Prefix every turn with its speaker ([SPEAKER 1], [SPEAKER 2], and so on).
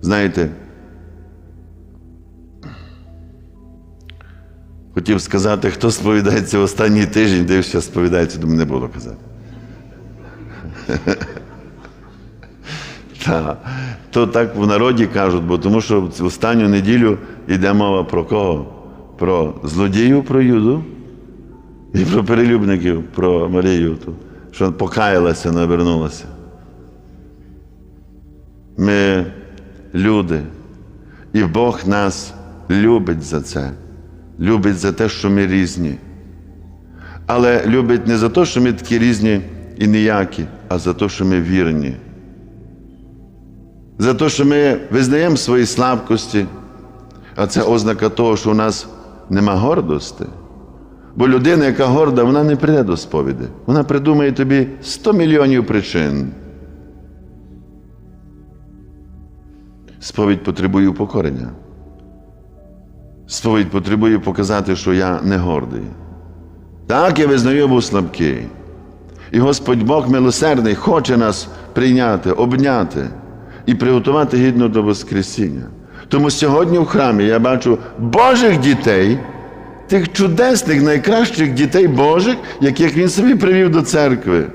[SPEAKER 1] Знаєте, хотів сказати, хто сповідається останній тиждень, дивився, сповідається, думаю, не буду казати. Так. То так в народі кажуть, бо тому що в останню неділю йде мова про кого? Про злодіїв, про Юду і про перелюбників, про Марію, що покаялася, навернулася. Ми люди, і Бог нас любить за це, любить за те, що ми різні. Але любить не за те, що ми такі різні і ніякі, а за те, що ми вірні. За те, що ми визнаємо свої слабкості, а це ознака того, що у нас нема гордості. Бо людина, яка горда, вона не прийде до сповіді. Вона придумає тобі 100 мільйонів причин. Сповідь потребує упокорення. Сповідь потребує показати, що я не гордий. Так, я визнаю, був слабкий. І Господь Бог милосердний хоче нас прийняти, обняти і приготувати гідно до Воскресіння. Тому сьогодні в храмі я бачу Божих дітей, тих чудесних, найкращих дітей Божих, яких він собі привів до церкви.